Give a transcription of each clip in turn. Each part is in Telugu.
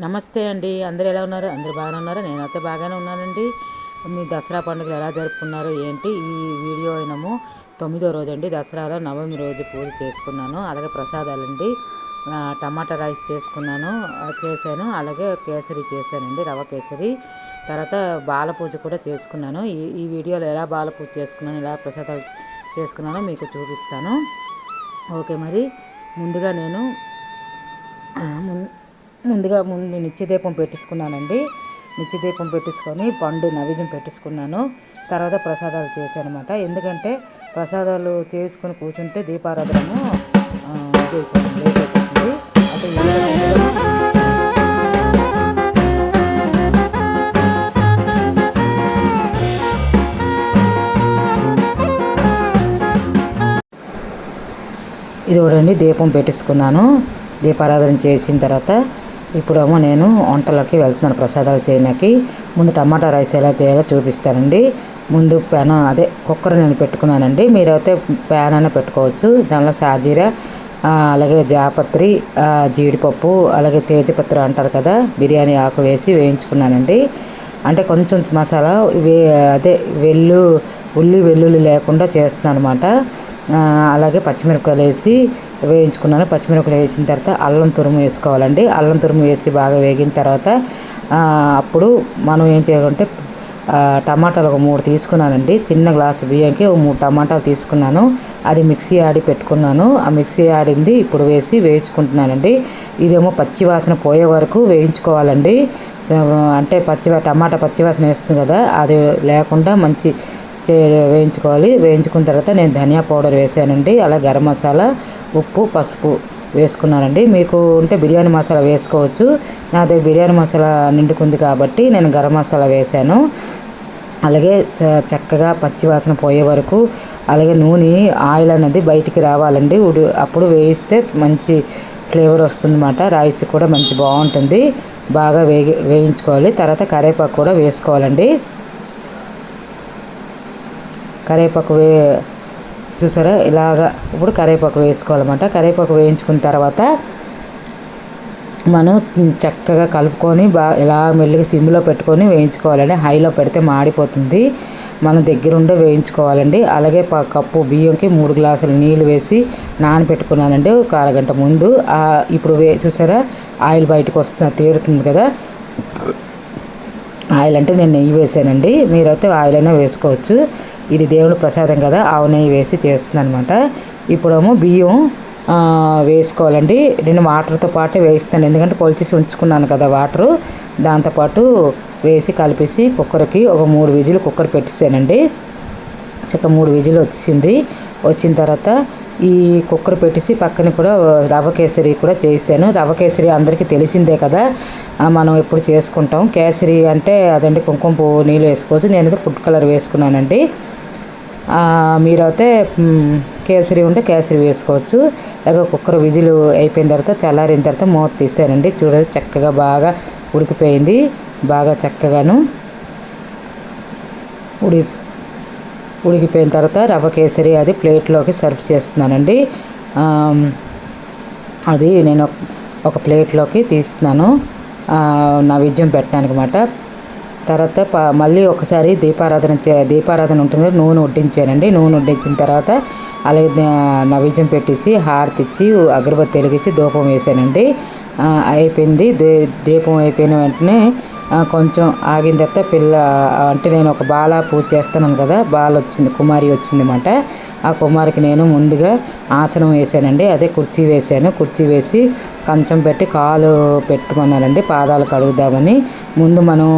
నమస్తే అండి. అందరు ఎలా ఉన్నారు? అందరు బాగానే ఉన్నారు? నేనైతే బాగానే ఉన్నానండి. మీ దసరా పండుగలు ఎలా జరుపుకున్నారు ఏంటి? ఈ వీడియో అయినము తొమ్మిదో రోజు అండి దసరాలో నవమి రోజు పూజ చేసుకున్నాను. అలాగే ప్రసాదాలండి. టమాటా రైస్ చేసుకున్నాను. చేశాను. అలాగే కేసరి చేశానండి. రవ్వ కేసరి. తర్వాత బాలపూజ కూడా చేసుకున్నాను. ఈ ఈ వీడియోలో ఎలా బాలపూజ చేసుకున్నాను ఎలా ప్రసాదాలు చేసుకున్నానో మీకు చూపిస్తాను. ఓకే మరి. ముందుగా నేను ఆ, ముందుగా ముందు నిత్యదీపం పెట్టించుకున్నానండి. నిత్యదీపం పెట్టించుకొని పండు నైవేద్యం పెట్టించుకున్నాను. తర్వాత ప్రసాదాలు చేశానమాట ఎందుకంటే ప్రసాదాలు చేసుకొని కూర్చుంటే దీపారాధనము ఇది అయిపోతుంది లేట్ అయిపోతుంది అంటే ఇది చూడండి దీపం పెట్టించుకున్నాను. దీపారాధన చేసిన తర్వాత ఇప్పుడేమో నేను వంటలకి వెళ్తున్నాను ప్రసాదాలు చేయడానికి. ముందు టమాటా రైస్ ఎలా చేయాలో చూపిస్తానండి. ముందు పెన అదే కుక్కర్ నేను పెట్టుకున్నానండి. మీరైతే ప్యాన్ అయినా పెట్టుకోవచ్చు. దానిలో సాజీరా అలాగే జాపత్రి జీడిపప్పు అలాగే తేజపత్రి అంటారు కదా బిర్యానీ ఆకు వేసి వేయించుకున్నానండి. అంటే కొంచెం మసాలా వే అదే వెల్లు ఉల్లి వెల్లుల్లి లేకుండా చేస్తున్నాను అనమాట అలాగే పచ్చిమిరపకాయలు వేసి వేయించుకున్నాను. పచ్చిమిరపకాయలు వేసిన తర్వాత అల్లం తురుము వేసుకోవాలండి. అల్లం తురుము వేసి బాగా వేగిన తర్వాత అప్పుడు మనం ఏం చేయాలంటే టమాటాలు ఒక మూడు తీసుకున్నానండి. చిన్న గ్లాసు బియ్యంకి ఒక మూడు టమాటాలు తీసుకున్నాను. అది మిక్సీ ఆడి పెట్టుకున్నాను. ఆ మిక్సీ ఆడింది ఇప్పుడు వేసి వేయించుకుంటున్నానండి. ఇదేమో పచ్చి వాసన పోయే వరకు వేయించుకోవాలండి. అంటే పచ్చి టమాటా పచ్చివాసన వేస్తుంది కదా అది లేకుండా మంచి చే వేయించుకోవాలి. వేయించుకున్న తర్వాత నేను ధనియా పౌడర్ వేసానండి. అలా గరం మసాలా ఉప్పు పసుపు వేసుకున్నానండి. మీకు ఉంటే బిర్యానీ మసాలా వేసుకోవచ్చు. నా దగ్గర బిర్యానీ మసాలా నిండుకుంది కాబట్టి నేను గరం మసాలా వేసాను. అలాగే చ- చక్కగా పచ్చివాసన పోయే వరకు అలాగే నూనె ఆయిల్ అనేది బయటికి రావాలండి. ఉడి అప్పుడు వేయిస్తే మంచి ఫ్లేవర్ వస్తుందన్నమాట. రైస్ కూడా మంచి బాగుంటుంది. బాగా వేగి వేయించుకోవాలి. తర్వాత కరివేపాకు కూడా వేసుకోవాలండి. కరివేపాకు వే చూసారా? ఇలాగా ఇప్పుడు కరివేపాకు వేసుకోవాలన్నమాట. కరివేపాకు వేయించుకున్న తర్వాత మనం చక్కగా కలుపుకొని బాగా ఇలా మెల్లిగా సిమ్లో పెట్టుకొని వేయించుకోవాలండి. హైలో పెడితే మాడిపోతుంది. మనం దగ్గరుండే వేయించుకోవాలండి. అలాగే ప కప్పు బియ్యంకి మూడు గ్లాసులు నీళ్ళు వేసి నానబెట్టుకున్నానండి ఒక అరగంట ముందు. ఇప్పుడు వే చూసారా? ఆయిల్ బయటకు వస్తుంది తీరుతుంది కదా? ఆయిల్ అంటే నేను నెయ్యి వేసానండి. మీరైతే ఆయిల్ అయినా వేసుకోవచ్చు. ఇది దేవుడి ప్రసాదం కదా ఆవు నెయ్యి వేసి చేస్తుంది అనమాట ఇప్పుడేమో బియ్యం వేసుకోవాలండి. నేను వాటర్తో పాటు వేయిస్తాను. ఎందుకంటే పొలిచేసి ఉంచుకున్నాను కదా వాటరు. దాంతోపాటు వేసి కలిపేసి కుక్కర్కి ఒక మూడు విజిల్ కుక్కర్ పెట్టేసానండి. చక్క మూడు విజులు వచ్చింది. వచ్చిన తర్వాత ఈ కుక్కర్ పెట్టేసి పక్కన కూడా రవ కేసరి కూడా చేశాను రవ కేసరి అందరికీ తెలిసిందే కదా. మనం ఎప్పుడు చేసుకుంటాం. కేసరి అంటే అదండి కుంకుమ పువ్వు నీళ్ళు వేసుకోవచ్చు. నేనైతే ఫుడ్ కలర్ వేసుకున్నానండి. మీరైతే కేసరి ఉంటే కేసరి వేసుకోవచ్చు. లేక కుక్కర్ విజిల్ అయిపోయిన తర్వాత చల్లారిన తర్వాత మూత తీసానండి చూడండి చక్కగా బాగా ఉడికిపోయింది. బాగా చక్కగాను ఉడి ఉడికిపోయిన తర్వాత రవ్వ కేసరి అది ప్లేట్లోకి సర్వ్ చేస్తున్నానండి. అది నేను ఒక ప్లేట్లోకి తీస్తున్నాను. నా విజయం పెట్టడానికి అనమాట తర్వాత మళ్ళీ ఒకసారి దీపారాధన చే దీపారాధన ఉంటుంది నూనె వడ్డించానండి. నూనె వడ్డించిన తర్వాత అలాగే నవీజం నైవేద్యం పెట్టేసి హారతి ఇచ్చి అగరబత్తి వెలిగించి దూపం వేసానండి. అయిపోయింది. దీపం అయిపోయిన వెంటనే కొంచెం ఆగిన తర్వాత పిల్ల అంటే నేను ఒక బాల పూజ చేస్తున్నాను కదా బాల వచ్చింది కుమారి వచ్చిందన్నమాట. ఆ కుమారికి నేను ముందుగా ఆసనం వేసానండి అదే కుర్చీ వేసాను కుర్చీ వేసి కంచం పెట్టి కాలు పెట్టుకున్నానండి. పాదాలు కడుగుదామని. ముందు మనం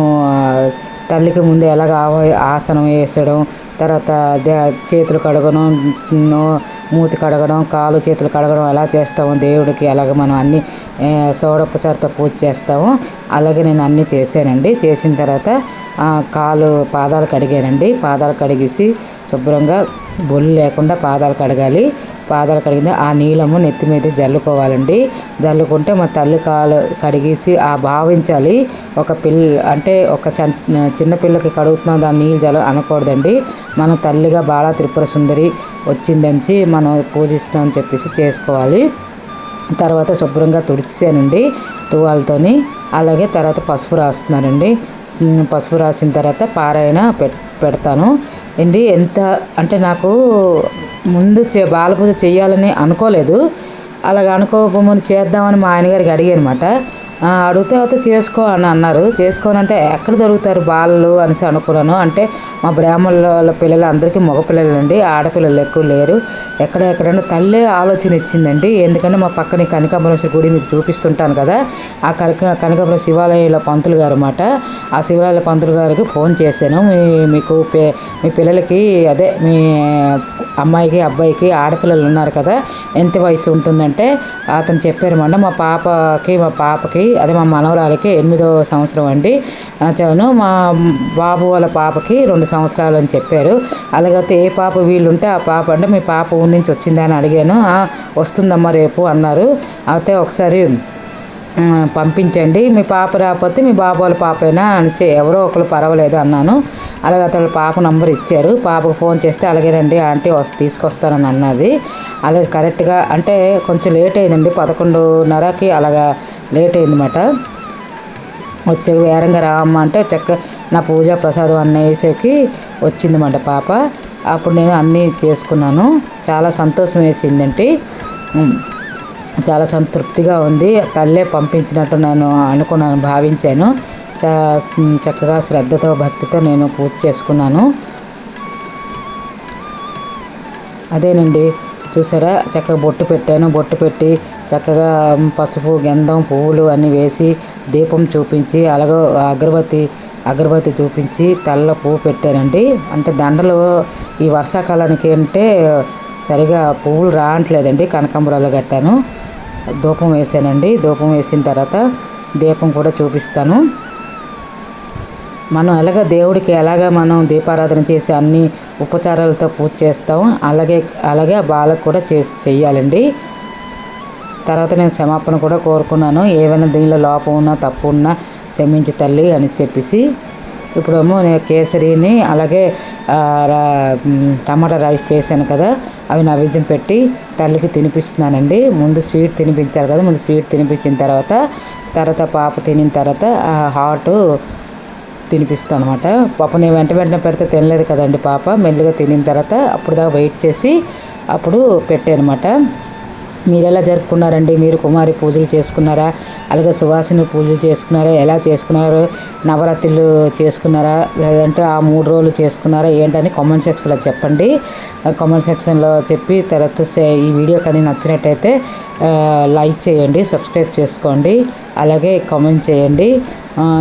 తల్లికి ముందు ఎలాగ ఆసనం వేసడం తర్వాత చేతులు కడగడం మూతి కడగడం కాలు చేతులు కడగడం ఎలా చేస్తాము. దేవుడికి అలాగ మనం అన్ని ఆ, సోడపచారుతో పూజ చేస్తాము. అలాగే నేను అన్నీ చేశానండి. చేసిన తర్వాత కాలు పాదాలు కడిగానండి. పాదాలు కడిగేసి శుభ్రంగా బొల్లు లేకుండా పాదాలు కడగాలి. పాదాలు కడిగింది ఆ నీళ్ళము నెత్తి మీద జల్లుకోవాలండి. జల్లుకుంటే మా తల్లి కాలు కడిగేసి ఆ భావించాలి. ఒక పిల్ల అంటే ఒక చిన్న పిల్లకి కడుగుతున్నాం దాని నీళ్ళు జల అనకూడదండి. మన తల్లిగా బాల త్రిపుర సుందరి వచ్చిందని మనం పూజిస్తామని చెప్పేసి చేసుకోవాలి. తర్వాత శుభ్రంగా తుడిచానండి తువాలతోని. అలాగే తర్వాత పసుపు రాస్తున్నానండి. పసుపు రాసిన తర్వాత పారాయణ పెడతాను. అండి ఎంత అంటే నాకు ముందు చే బాలపూజ చేయాలని అనుకోలేదు. అలాగ అనుకోమని చేద్దామని మా ఆయనగారికి అడిగానమాట. అడిగితే అయితే చేసుకో అని అన్నారు. చేసుకోనంటే ఎక్కడ దొరుకుతారు బాలలు అనేసి అనుకున్నాను. అంటే మా బ్రాహ్మణుల పిల్లలు అందరికీ మగపిల్లలు అండి ఆడపిల్లలు ఎక్కువ లేరు. ఎక్కడ ఎక్కడైనా తల్లే ఆలోచన ఇచ్చిందండి. ఎందుకంటే మా పక్కన కనకాంబరేశ్వర గుడి మీకు చూపిస్తుంటాను కదా ఆ కనక కనకాంబరం శివాలయంలో పంతులు గారు అన్నమాట. ఆ శివాలయ పంతులు గారికి ఫోన్ చేశాను. మీ మీకు మీ పిల్లలకి అదే మీ అమ్మాయికి అబ్బాయికి ఆడపిల్లలు ఉన్నారు కదా ఎంత వయసు ఉంటుందంటే అతను చెప్పారన్నమాట మా పాపకి మా పాపకి అదే మా మనవరాలకి ఎనిమిదో సంవత్సరం అండి. ఆ, మా బాబు వాళ్ళ పాపకి రెండు సంవత్సరాలు అని చెప్పారు. అలాగైతే ఏ పాప వీళ్ళు ఉంటే ఆ పాప అంటే మీ పాప ఊరి నుంచి వచ్చిందా అని అడిగాను. వస్తుందమ్మా రేపు అన్నారు. అయితే ఒకసారి పంపించండి. మీ పాప రాకపోతే మీ బాబు వాళ్ళ పాపైనా అనేసి ఎవరో ఒకరు పర్వాలేదు అన్నాను. అలాగే అతను పాప నంబర్ ఇచ్చారు. పాపకు ఫోన్ చేస్తే అలాగేనండి ఆంటీ వస్తే తీసుకొస్తానని అన్నది. అలాగే కరెక్ట్గా అంటే కొంచెం లేట్ అయిందండి. పదకొండున్నరకి అలాగా లేట్ అయిందన్నమాట. వచ్చే వేరంగా రామ్మ అంటే చక్క నా పూజా ప్రసాదం అన్న వేసేకి వచ్చిందన్నమాట పాప. అప్పుడు నేను అన్నీ చేసుకున్నాను. చాలా సంతోషం వేసిందంటే చాలా సంతృప్తిగా ఉంది. తల్లే పంపించినట్టు నేను అనుకున్నాను భావించాను. చక్కగా శ్రద్ధతో భక్తితో నేను పూజ చేసుకున్నాను. అదేనండి చూసారా? చక్కగా బొట్టు పెట్టాను. బొట్టు పెట్టి చక్కగా పసుపు గంధం పువ్వులు అన్నీ వేసి దీపం చూపించి అలాగే అగరబత్తి అగరబత్తి చూపించి తల్ల పువ్వు పెట్టానండి. అంటే దండలు ఈ వర్షాకాలానికి అంటే సరిగా పువ్వులు రావట్లేదండి కనకాంబరాలు కట్టాను. ధూపం వేసానండి. ధూపం వేసిన తర్వాత దీపం కూడా చూపిస్తాను. మనం ఎలాగ దేవుడికి ఎలాగ మనం దీపారాధన చేసి అన్ని ఉపచారాలతో పూజ చేస్తాం అలాగే అలాగే బాలకు కూడా చేసి చేయాలండి తర్వాత నేను క్షమాపణ కూడా కోరుకున్నాను. ఏమైనా దీనిలో లోపం ఉన్నా తప్పు ఉన్నా క్షమించి తల్లి అని చెప్పేసి. ఇప్పుడేమో నేను కేసరిని అలాగే రా- టమాటా రైస్ చేశాను కదా అవి నైవేద్యం పెట్టి తల్లికి తినిపిస్తున్నానండి. ముందు స్వీట్ తినిపించాలి కదా ముందు స్వీట్ తినిపించిన తర్వాత తర్వాత పాప తినిన తర్వాత ఆ హాట్ తినిపిస్తాను అనమాట పాప నేను వెంట వెంటనే పెడితే తినలేదు కదండి పాప. మెల్లిగా తినిన తర్వాత అప్పుడు దాకా వెయిట్ చేసి అప్పుడు పెట్టానమాట. మీరు ఎలా జరుపుకున్నారండి? మీరు కుమారి పూజలు చేసుకున్నారా? అలాగే సువాసిని పూజలు చేసుకున్నారా? ఎలా చేసుకున్నారు? నవరాత్రులు చేసుకున్నారా? లేదంటే ఆ మూడు రోజులు చేసుకున్నారా? ఏంటని కామెంట్ సెక్షన్లో చెప్పండి. కామెంట్ సెక్షన్లో చెప్పి తర్వాత సే- ఈ వీడియో కానీ నచ్చినట్టయితే లైక్ చేయండి సబ్స్క్రైబ్ చేసుకోండి అలాగే కామెంట్ చేయండి.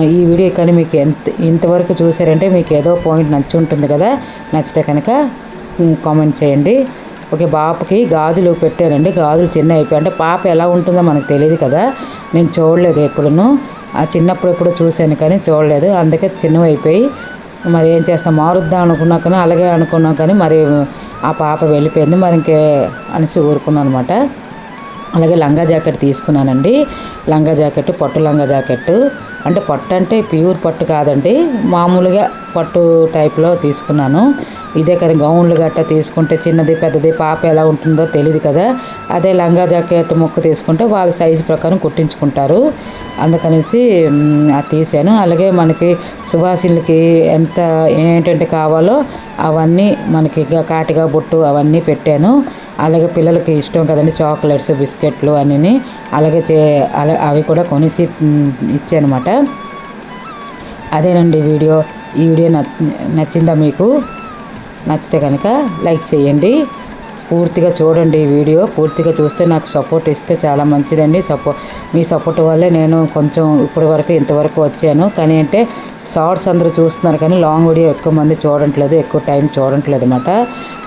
ఈ వీడియో కానీ మీకు ఎంత ఇంతవరకు చూసారంటే మీకు ఏదో పాయింట్ నచ్చి ఉంటుంది కదా నచ్చితే కనుక కామెంట్ చేయండి. ఓకే పాపకి గాజులు పెట్టారండి. గాజులు చిన్న అయిపోయాయి అంటే పాప ఎలా ఉంటుందో మనకు తెలియదు కదా. నేను చూడలేదు ఎప్పుడును. ఆ చిన్నప్పుడు ఎప్పుడు చూశాను కానీ చూడలేదు. అందుకే చిన్నవి అయిపోయి మరి ఏం చేస్తాం? మారుద్దాం అనుకున్నా కానీ అలాగే అనుకున్నాం కానీ మరి ఆ పాప వెళ్ళిపోయింది. మరి ఇంకే అనేసి ఊరుకున్నాను అనమాట అలాగే లంగా జాకెట్ తీసుకున్నానండి. లంగా జాకెట్ పట్టు లంగా జాకెట్. అంటే పట్టు అంటే ప్యూర్ పట్టు కాదండి. మామూలుగా పట్టు టైప్లో తీసుకున్నాను. ఇదే కదా గౌన్లు గట్ట తీసుకుంటే చిన్నది పెద్దది పాప ఎలా ఉంటుందో తెలియదు కదా. అదే లంగా జాకెట్ ముక్క తీసుకుంటే వాళ్ళ సైజు ప్రకారం కుట్టించుకుంటారు. అందుకనేసి అది తీసాను అలాగే మనకి సుభాషిన్లకి ఎంత ఏంటంటే కావాలో అవన్నీ మనకి కాటిగా బొట్టు అవన్నీ పెట్టాను. అలాగే పిల్లలకి ఇష్టం కదండి చాక్లెట్స్ బిస్కెట్లు అన్నీ అలాగే చే అలా అవి కూడా కొనేసి ఇచ్చానమాట. అదేనండి వీడియో. ఈ వీడియో నచ్చిందా మీకు? నచ్చితే కనుక లైక్ చేయండి. పూర్తిగా చూడండి ఈ వీడియో. పూర్తిగా చూస్తే నాకు సపోర్ట్ ఇస్తే చాలా మంచిదండి. సపో మీ సపోర్ట్ వల్లే నేను కొంచెం ఇప్పటి వరకు ఇంతవరకు వచ్చాను. కానీ అంటే షార్ట్స్ అందరూ చూస్తున్నారు కానీ లాంగ్ వీడియో ఎక్కువ మంది చూడట్లేదు. ఎక్కువ టైం చూడట్లేదు అనమాట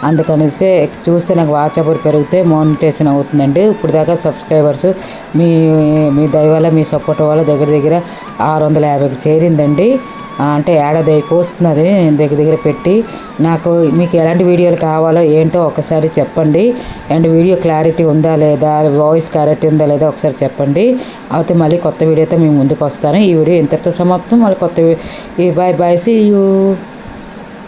అందుకనేసి చూస్తే నాకు వాచ్ పెరిగితే మోనిటేషన్ అవుతుందండి. ఇప్పుడు దాకా సబ్స్క్రైబర్స్ మీ మీ దయ వల్ల మీ సపోర్ట్ వల్ల దగ్గర దగ్గర ఆరు వందల యాభైకి చేరిందండి. అంటే ఏడాది అయిపోతున్నది నేను దగ్గర దగ్గర పెట్టి నాకు మీకు ఎలాంటి వీడియోలు కావాలో ఏంటో ఒకసారి చెప్పండి. అండ్ వీడియో క్లారిటీ ఉందా లేదా వాయిస్ క్లారిటీ ఉందా లేదా ఒకసారి చెప్పండి. అయితే మళ్ళీ కొత్త వీడియోతో మేము ముందుకు వస్తాను. ఈ వీడియో ఇంతటితో సమాప్తం. మళ్ళీ కొత్త ఈ బాయ్ బాయ్ సీ యూ.